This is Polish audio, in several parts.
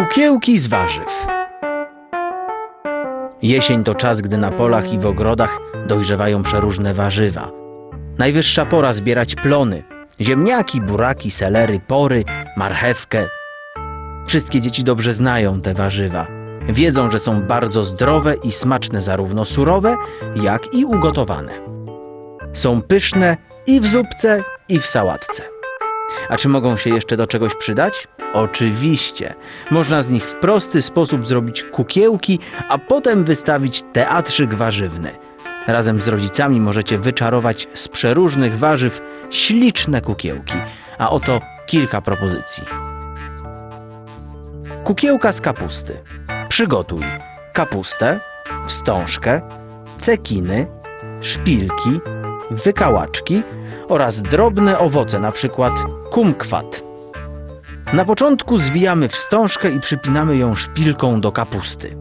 Kukiełki z warzyw. Jesień to czas, gdy na polach i w ogrodach dojrzewają przeróżne warzywa. Najwyższa pora zbierać plony. Ziemniaki, buraki, selery, pory, marchewkę. Wszystkie dzieci dobrze znają te warzywa. Wiedzą, że są bardzo zdrowe i smaczne zarówno surowe, jak i ugotowane. Są pyszne i w zupce, i w sałatce. A czy mogą się jeszcze do czegoś przydać? Oczywiście. Można z nich w prosty sposób zrobić kukiełki, a potem wystawić teatrzyk warzywny. Razem z rodzicami możecie wyczarować z przeróżnych warzyw śliczne kukiełki. A oto kilka propozycji. Kukiełka z kapusty. Przygotuj kapustę, wstążkę, cekiny, szpilki, wykałaczki oraz drobne owoce, przykład kumkwat. Na początku zwijamy wstążkę i przypinamy ją szpilką do kapusty.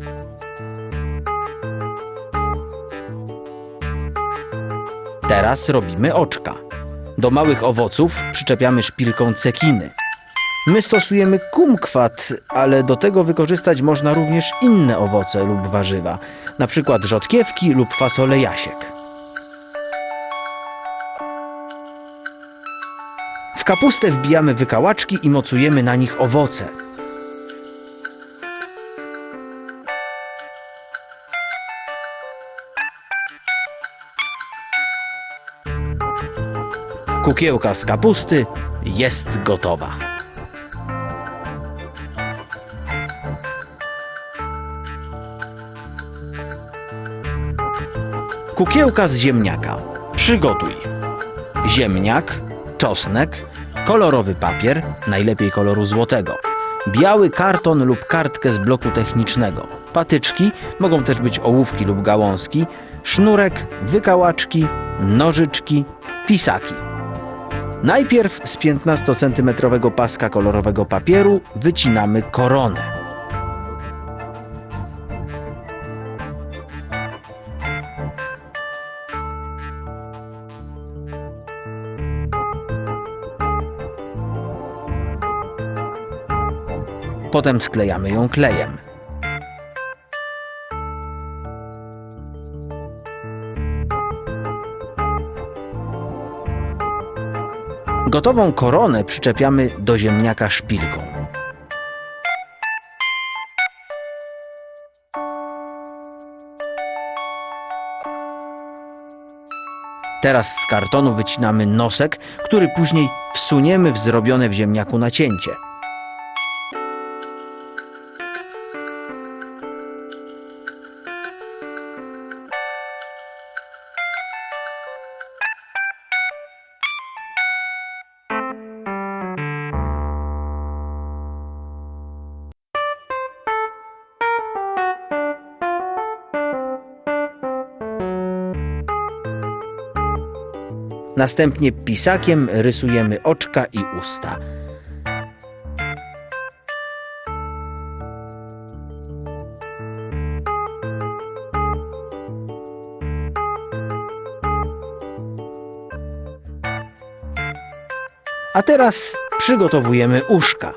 Teraz robimy oczka. Do małych owoców przyczepiamy szpilką cekiny. My stosujemy kumkwat, ale do tego wykorzystać można również inne owoce lub warzywa, przykład rzodkiewki lub fasole jasiek. Kapustę wbijamy wykałaczki i mocujemy na nich owoce. Kukiełka z kapusty jest gotowa. Kukiełka z ziemniaka. Przygotuj ziemniak, czosnek, kolorowy papier, najlepiej koloru złotego, biały karton lub kartkę z bloku technicznego, patyczki, mogą też być ołówki lub gałązki, sznurek, wykałaczki, nożyczki, pisaki. Najpierw z 15 cm paska kolorowego papieru wycinamy koronę. Potem sklejamy ją klejem. Gotową koronę przyczepiamy do ziemniaka szpilką. Teraz z kartonu wycinamy nosek, który później wsuniemy w zrobione w ziemniaku nacięcie. Następnie pisakiem rysujemy oczka i usta. A teraz przygotowujemy uszka.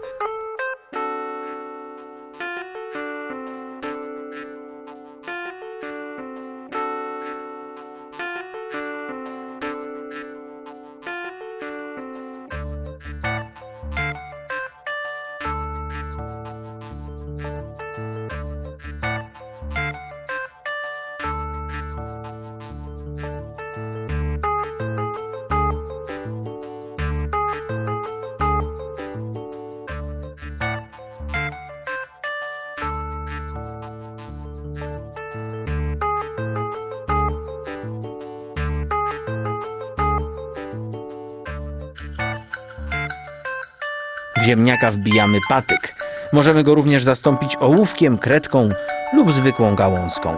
Ziemniaka wbijamy patyk. Możemy go również zastąpić ołówkiem, kredką lub zwykłą gałązką.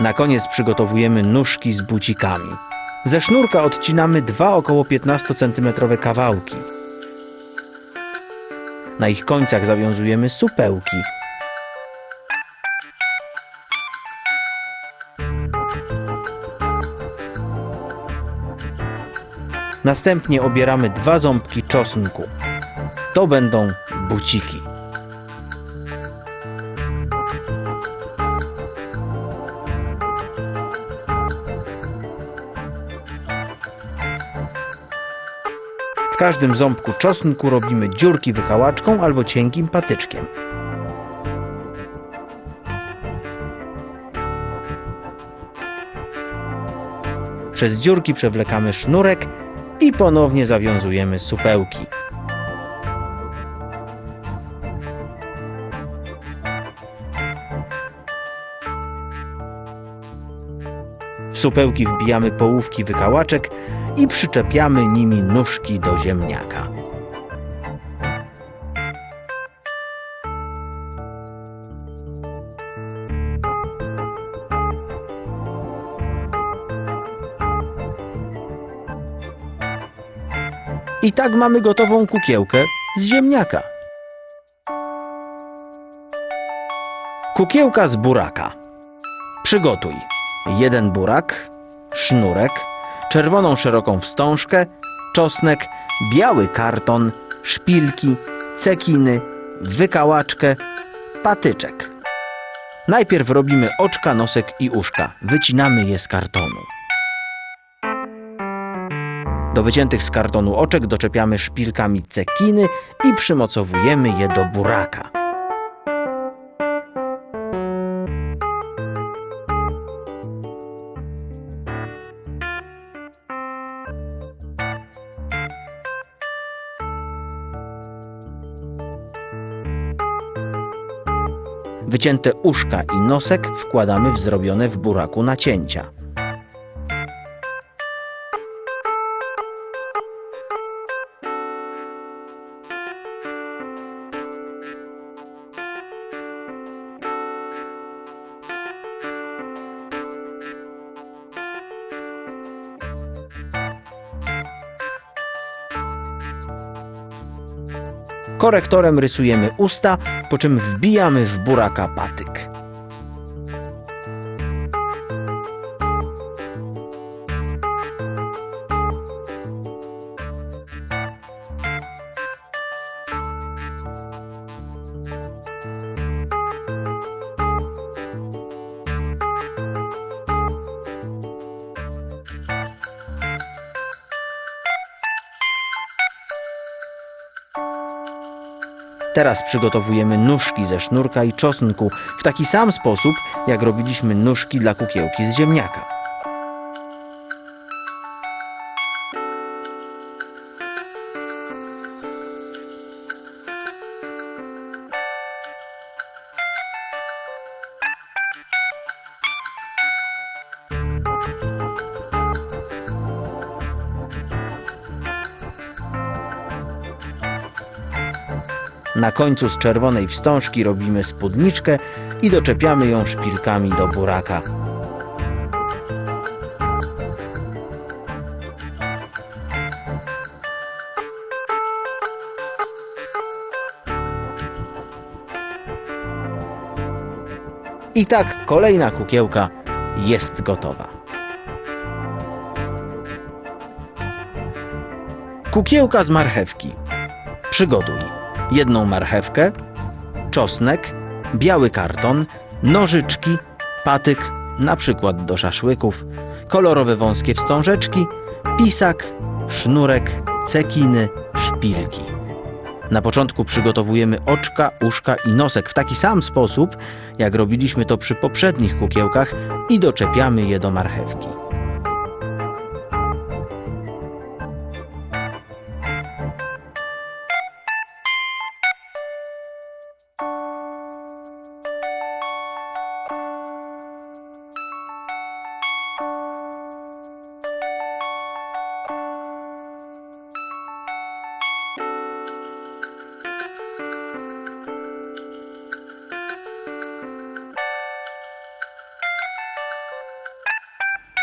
Na koniec przygotowujemy nóżki z bucikami. Ze sznurka odcinamy dwa około 15 cm kawałki. Na ich końcach zawiązujemy supełki. Następnie obieramy dwa ząbki czosnku. To będą buciki. W każdym ząbku czosnku robimy dziurki wykałaczką albo cienkim patyczkiem. Przez dziurki przewlekamy sznurek i ponownie zawiązujemy supełki. W supełki wbijamy połówki wykałaczek i przyczepiamy nimi nóżki do ziemniaka. I tak mamy gotową kukiełkę z ziemniaka. Kukiełka z buraka. Przygotuj jeden burak, sznurek, czerwoną szeroką wstążkę, czosnek, biały karton, szpilki, cekiny, wykałaczkę, patyczek. Najpierw robimy oczka, nosek i uszka. Wycinamy je z kartonu. Do wyciętych z kartonu oczek doczepiamy szpilkami cekiny i przymocowujemy je do buraka. Wycięte uszka i nosek wkładamy w zrobione w buraku nacięcia. Korektorem rysujemy usta, po czym wbijamy w buraka patyk. Teraz przygotowujemy nóżki ze sznurka i czosnku w taki sam sposób, jak robiliśmy nóżki dla kukiełki z ziemniaka. Na końcu z czerwonej wstążki robimy spódniczkę i doczepiamy ją szpilkami do buraka. I tak kolejna kukiełka jest gotowa. Kukiełka z marchewki. Przygotuj jedną marchewkę, czosnek, biały karton, nożyczki, patyk, na przykład do szaszłyków, kolorowe wąskie wstążeczki, pisak, sznurek, cekiny, szpilki. Na początku przygotowujemy oczka, uszka i nosek w taki sam sposób, jak robiliśmy to przy poprzednich kukiełkach i doczepiamy je do marchewki.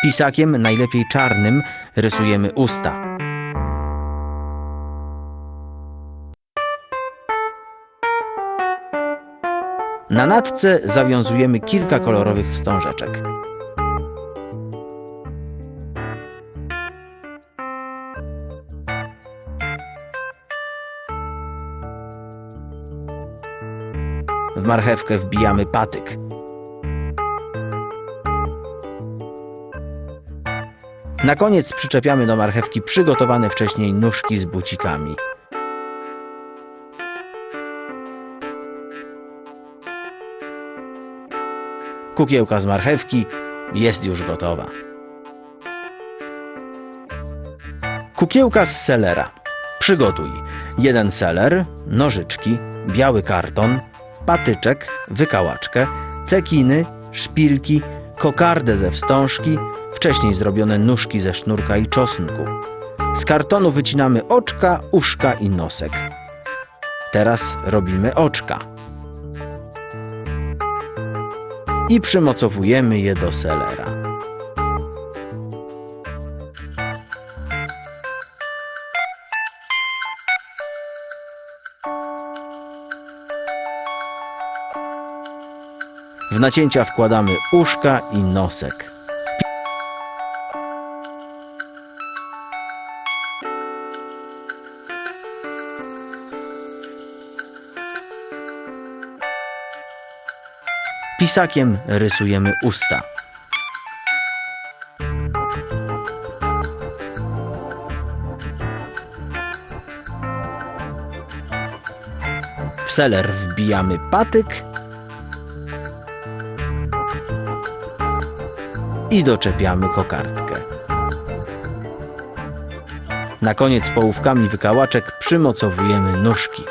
Pisakiem, najlepiej czarnym, rysujemy usta. Na natce zawiązujemy kilka kolorowych wstążeczek. W marchewkę wbijamy patyk. Na koniec przyczepiamy do marchewki przygotowane wcześniej nóżki z bucikami. Kukiełka z marchewki jest już gotowa. Kukiełka z selera. Przygotuj jeden seler, nożyczki, biały karton, patyczek, wykałaczkę, cekiny, szpilki, kokardę ze wstążki, wcześniej zrobione nóżki ze sznurka i czosnku. Z kartonu wycinamy oczka, uszka i nosek. Teraz robimy oczka. I przymocowujemy je do selera. W nacięcia wkładamy uszka i nosek. Pisakiem rysujemy usta. W seler wbijamy patyk i doczepiamy kokardkę. Na koniec połówkami wykałaczek przymocowujemy nóżki.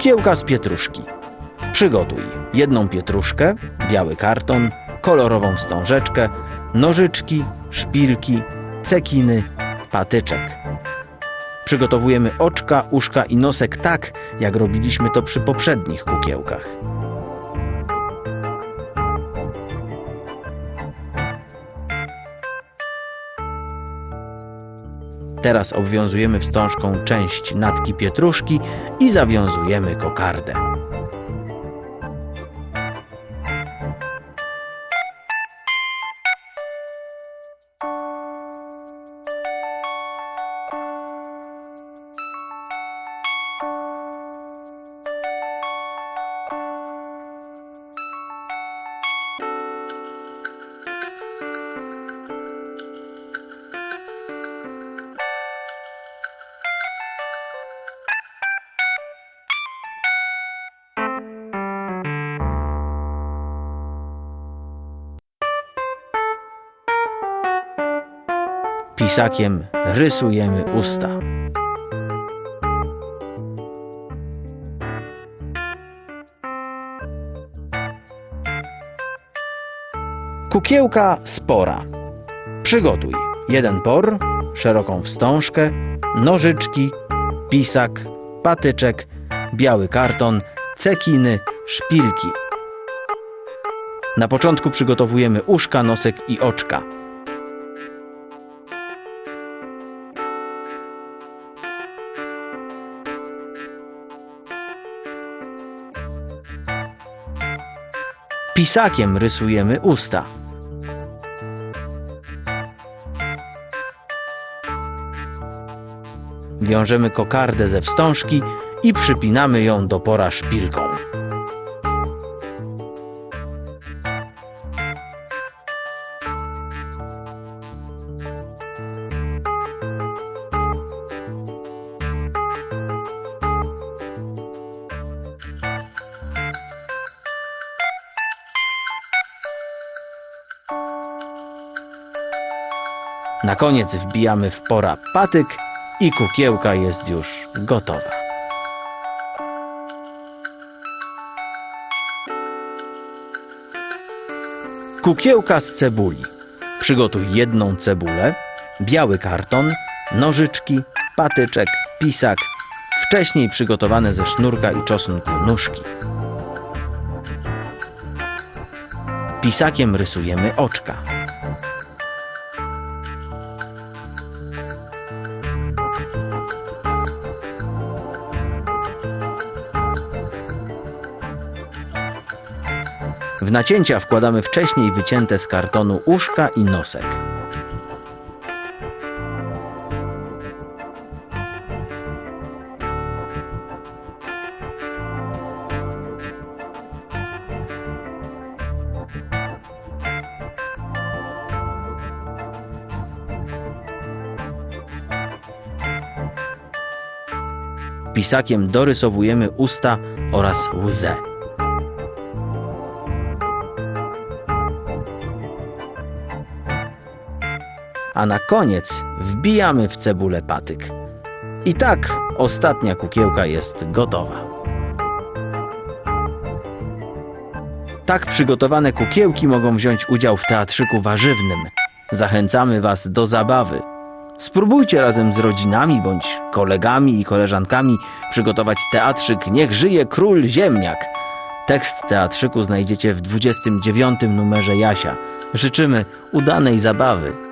Kukiełka z pietruszki. Przygotuj jedną pietruszkę, biały karton, kolorową wstążeczkę, nożyczki, szpilki, cekiny, patyczek. Przygotowujemy oczka, uszka i nosek tak, jak robiliśmy to przy poprzednich kukiełkach. Teraz obwiązujemy wstążką część natki pietruszki i zawiązujemy kokardę. Pisakiem rysujemy usta. Kukiełka spora. Przygotuj jeden por, szeroką wstążkę, nożyczki, pisak, patyczek, biały karton, cekiny, szpilki. Na początku przygotowujemy uszka, nosek i oczka. Pisakiem rysujemy usta. Wiążemy kokardę ze wstążki i przypinamy ją do pora szpilką. Na koniec wbijamy w pora patyk i kukiełka jest już gotowa. Kukiełka z cebuli. Przygotuj jedną cebulę, biały karton, nożyczki, patyczek, pisak, wcześniej przygotowane ze sznurka i czosnku nóżki. Pisakiem rysujemy oczka. W nacięcia wkładamy wcześniej wycięte z kartonu uszka i nosek. Pisakiem dorysowujemy usta oraz łzę. A na koniec wbijamy w cebulę patyk. I tak ostatnia kukiełka jest gotowa. Tak przygotowane kukiełki mogą wziąć udział w teatrzyku warzywnym. Zachęcamy Was do zabawy. Spróbujcie razem z rodzinami bądź kolegami i koleżankami przygotować teatrzyk Niech żyje król ziemniak. Tekst teatrzyku znajdziecie w 29 numerze Jasia. Życzymy udanej zabawy.